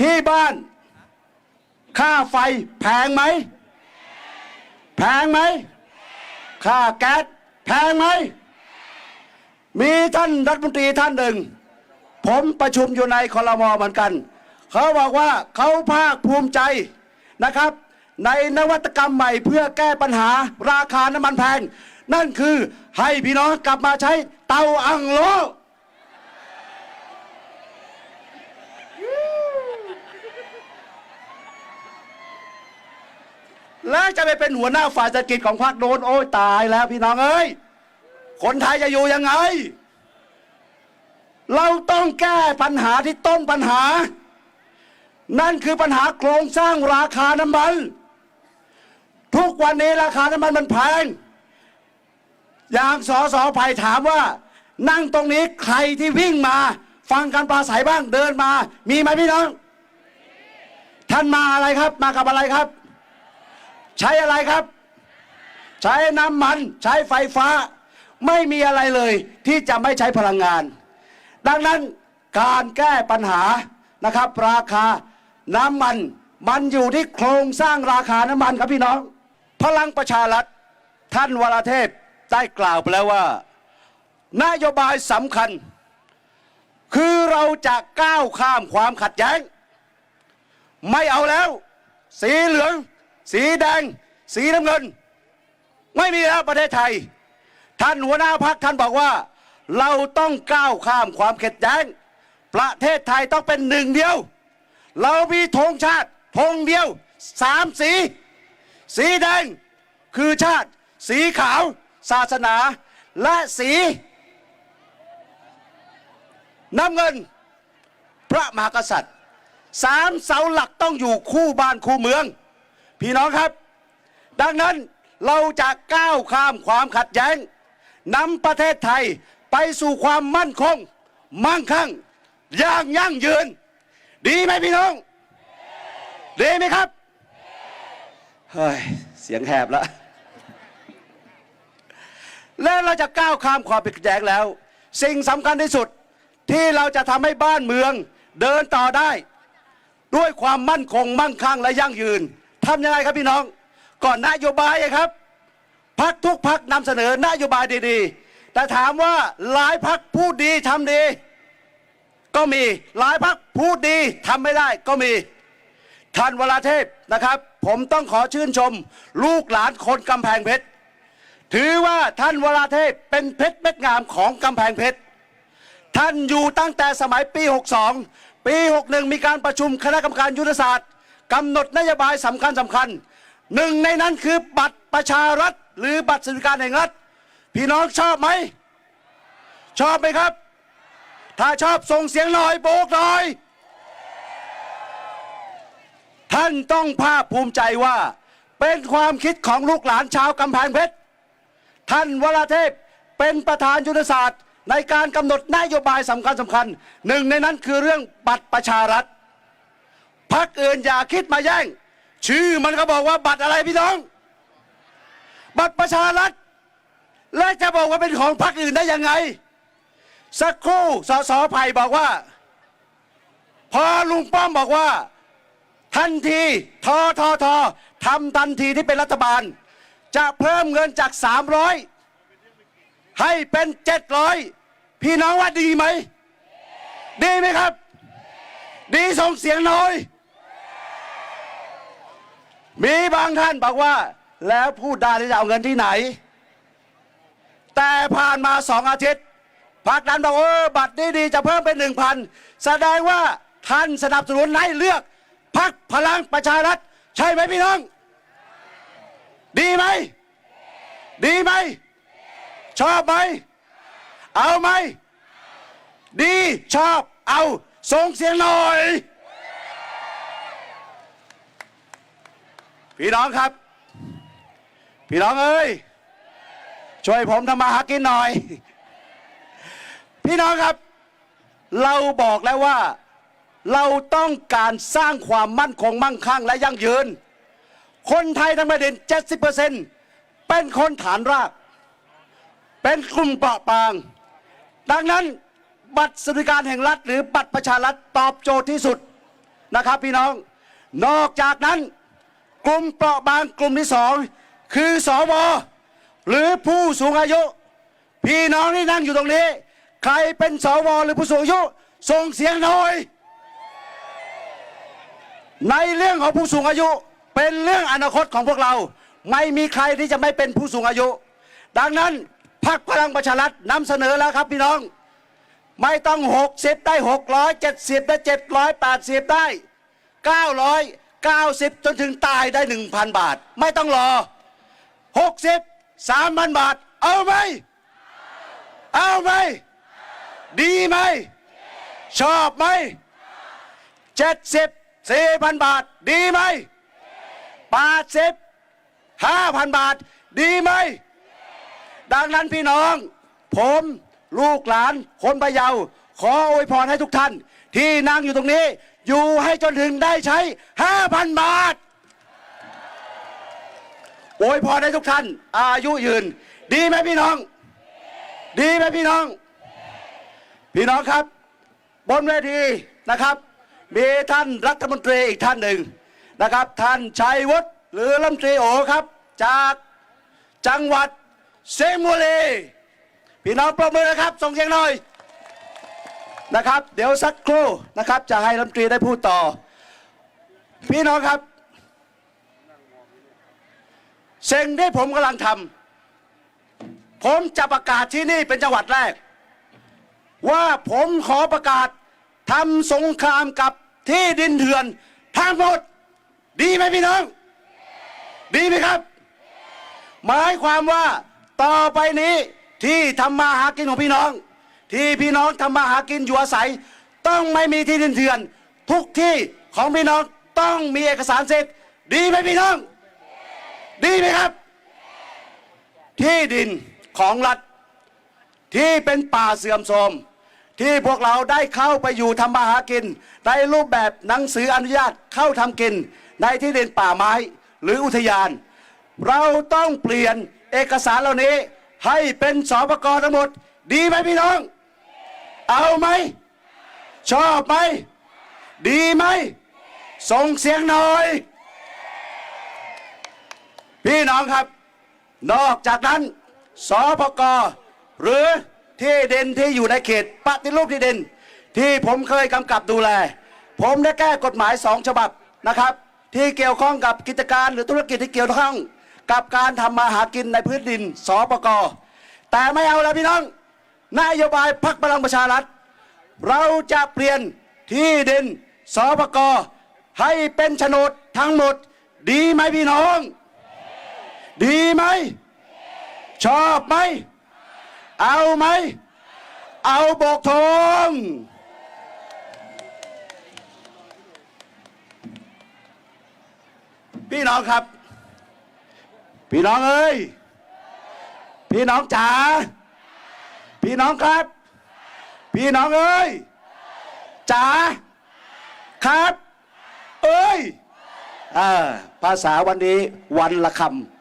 ที่บ้าน ค่าไฟแพงไหม แพงไหม ค่าแก๊สแพงไหม มีท่านรัฐมนตรีท่านหนึ่ง ผมประชุมอยู่ในคอรมอเหมือนกัน เขาบอกว่าเขาภาคภูมิใจนะครับ ในนวัตกรรมใหม่เพื่อแก้ปัญหาราคาน้ำมันแพง นั่นคือให้พี่น้องกลับมาใช้เตาอังโล แล้วจะไปเป็นหัวหน้าฝ่ายเศรษฐกิจของพรรคโน้นโอ้ยตายแล้วพี่น้องเอ้ยคนไทยจะอยู่ยังไง เราต้องแก้ปัญหาที่ต้นปัญหา นั่นคือปัญหาโครงสร้างราคาน้ำมัน ทุกวันนี้ราคาน้ำมันมันแพงอย่างสอสอไผ่ถามว่า นั่งตรงนี้ใครที่วิ่งมา ฟังการปราศัยบ้างเดินมา มีไหมพี่น้อง ท่านมาอะไรครับ มากับอะไรครับ ใช้อะไรครับ ใช้น้ำมัน ใช้ไฟฟ้า ไม่มีอะไรเลยที่จะไม่ใช้พลังงาน ดังนั้นการแก้ปัญหานะครับ ราคาน้ำมันมันอยู่ที่โครงสร้างราคาน้ำมันครับพี่น้อง พลังประชารัฐท่านวราเทพได้กล่าวไปแล้วว่า นโยบายสำคัญ คือเราจะก้าวข้ามความขัดแย้ง ไม่เอาแล้ว สีเหลือง สีแดง สีน้ำเงิน ไม่มีแล้วประเทศไทย ท่านหัวหน้าพักท่านบอกว่า เราต้องก้าวข้ามความขัดแย้ง ประเทศไทยต้องเป็นหนึ่งเดียว เรามีธงชาติธงเดียวสามสี สีแดงคือชาติ สีขาว ศาสนา และสีน้ำเงิน พระมหากษัตริย์สามเสาหลักต้องอยู่คู่บ้านคู่เมือง พี่น้องครับ ดังนั้นเราจะก้าวข้ามความขัดแย้งนำประเทศไทยไปสู่ความมั่นคง มั่งคั่งอย่างยั่งยืน ดีไหมพี่น้อง ดีไหมครับเฮ้ยเสียงแหบแล้วและเราจะก้าวข้ามความขัดแย้งแล้ว สิ่งสำคัญที่สุดที่เราจะทำให้บ้านเมืองเดินต่อได้ ด้วยความมั่นคงมั่งคั่งและยั่งยืน ทำยังไงครับพี่น้อง ก่อนนโยบายครับพักทุกพักนำเสนอนโยบายดีๆ แต่ถามว่าหลายพักพูดดีทำดี ก็มีหลายพักพูดดีทำไม่ได้ก็มีท่านวราเทพนะครับ ผมต้องขอชื่นชม ลูกหลานคนกำแพงเพชรถือว่าท่านวราเทพเป็นเพชรเม็ดงามของกำแพงเพชรท่านอยู่ตั้งแต่สมัยปี 62 ปี 61 มีการประชุมคณะกรรมการยุทธศาสตร์ กำหนดนโยบายสำคัญสำคัญหนึ่งในนั้นคือบัตรประชารัฐ หรือบัตรสวัสดิการแห่งรัฐ พี่น้องชอบไหม ชอบไหมครับ ถ้าชอบส่งเสียงหน่อยโบกหน่อย ท่านต้องภาคภูมิใจว่า เป็นความคิดของลูกหลานชาวกำแพงเพชร ท่านวราเทพเป็นประธานยุทธศาสตร์ ในการกำหนดนโยบายสำคัญสำคัญหนึ่งในนั้นคือเรื่องบัตรประชารัฐ พักอื่นอย่าคิดมาแย่ง ชื่อมันก็บอกว่าบัตรอะไรพี่น้อง บัตรประชารัฐ และจะบอกว่าเป็นของพรรคอื่นได้ยังไง สักครู่สสไผ่บอกว่า พอลุงป้อมบอกว่า ทันทีทอทอทอทำทันทีที่เป็นรัฐบาล จะเพิ่มเงินจาก 300 ให้เป็น 700 พี่น้องว่าดีไหม ดีไหมครับ ดีส่งเสียงหน่อย มีบางท่านบอกว่า แล้วพูดได้จะเอาเงินที่ไหน แต่ผ่านมาสองอาทิตย์พักนั้นบอกเออบัตรนี้ดีจะเพิ่มเป็นหนึ่งพันแสดงว่าท่านสนับสนุนให้เลือกพักพลังประชารัฐใช่ไหมพี่น้อง ดีไหม ดีไหม ชอบไหม เอาไหม ดีชอบเอาส่งเสียงหน่อย พี่น้องครับ พี่น้องเอ้ยช่วยผมทำมาหากินหน่อย พี่น้องครับ เราบอกแล้วว่าเราต้องการสร้างความมั่นคงมั่งคั่งและยั่งยืน คนไทยทั้งประเด็น70%เป็นคนฐานราก เป็นกลุ่มเปราะบาง ดังนั้นบัตรสวัสดิการแห่งรัฐ หรือบัตรประชารัฐตอบโจทย์ที่สุดนะครับพี่น้อง นอกจากนั้น กลุ่มเปราะบางกลุ่มที่สองคือสวหรือผู้สูงอายุ พี่น้องที่นั่งอยู่ตรงนี้ ใครเป็นสวหรือผู้สูงอายุ ส่งเสียงหน่อย ในเรื่องของผู้สูงอายุเป็นเรื่องอนาคตของพวกเรา ไม่มีใครที่จะไม่เป็นผู้สูงอายุ ดังนั้นพรรคพลังประชารัฐนำเสนอแล้วครับพี่น้อง ไม่ต้อง 60 ได้670 ได้ 780 ได้ 90 จนถึงตายได้ 1,000 บาท ไม่ต้องรอ 60 3,000 บาท เอาไหม เอาไหม ดีไหม ชอบไหม 70 4,000 บาท ดีไหม 80 5,000 บาท ดีไหม ดังนั้นพี่น้อง ผมลูกหลานคนพะเยา ขออวยพรให้ทุกท่าน ที่นั่งอยู่ตรงนี้ อยู่ให้จนถึงได้ใช้ 5,000 บาท โอวยพรให้ทุกท่าน อายุยืน ดีไหมพี่น้อง ดีไหมพี่น้อง พี่น้องครับ บนเวทีนะครับ มีท่านรัฐมนตรีอีกท่านหนึ่งนะครับ ท่านชัยวุฒิหรือรัฐมนตรีโอครับ จากจังหวัดเซงบุรีพี่น้องปรบมือนะครับ ส่งเสียงหน่อย นะครับ เดี๋ยวสักครู่นะครับ จะให้รัฐมนตรีได้พูดต่อ พี่น้องครับสิ่งที่ผมกำลังทำผมจะประกาศที่นี่เป็นจังหวัดแรก ว่าผมขอประกาศทำสงครามกับที่ดินเถื่อนทั้งหมด ดีไหมพี่น้อง ดีไหมครับ หมายความว่าต่อไปนี้ที่ทำมาหากินของพี่น้อง ที่พี่น้องทำมาหากินอยู่อาศัย ต้องไม่มีที่ดินเถื่อน ทุกที่ของพี่น้องต้องมีเอกสารสิทธิ์ดีไหมพี่น้อง ดีไหมครับ ที่ดินของรัฐที่เป็นป่าเสื่อมโทรมที่พวกเราได้เข้าไปอยู่ทำมาหากินในรูปแบบหนังสืออนุญาตเข้าทำกิน ในที่ดินป่าไม้หรืออุทยาน เราต้องเปลี่ยนเอกสารเหล่านี้ให้เป็นสปกทั้งหมด ดีไหมพี่น้อง เอาไหม ชอบไหม ดีไหม ส่งเสียงหน่อย พี่น้องครับ นอกจากนั้นสปกหรือที่ดินที่อยู่ในเขตปฏิรูปที่ดินที่ผมเคยกำกับดูแล ผมได้แก้กฎหมายสองฉบับนะครับ ที่เกี่ยวข้องกับกิจการหรือธุรกิจที่เกี่ยวข้อง กับการทำมาหากินในพื้นดินสปกแต่ไม่เอาแล้วพี่น้อง นโยบายพักพลังประชารัฐ เราจะเปลี่ยนที่ดินสปกให้เป็นโฉนดทั้งหมด ดีไหมพี่น้อง ดีไหม ชอบไหม เอาไหม เอาโบกทองพี่น้องครับ พี่น้องเอ้ย พี่น้องจ๋า พี่น้องครับ พี่น้องเอ้ยจ๋าครับ เอ้ยอ่าภาษาวันนี้วันละคำ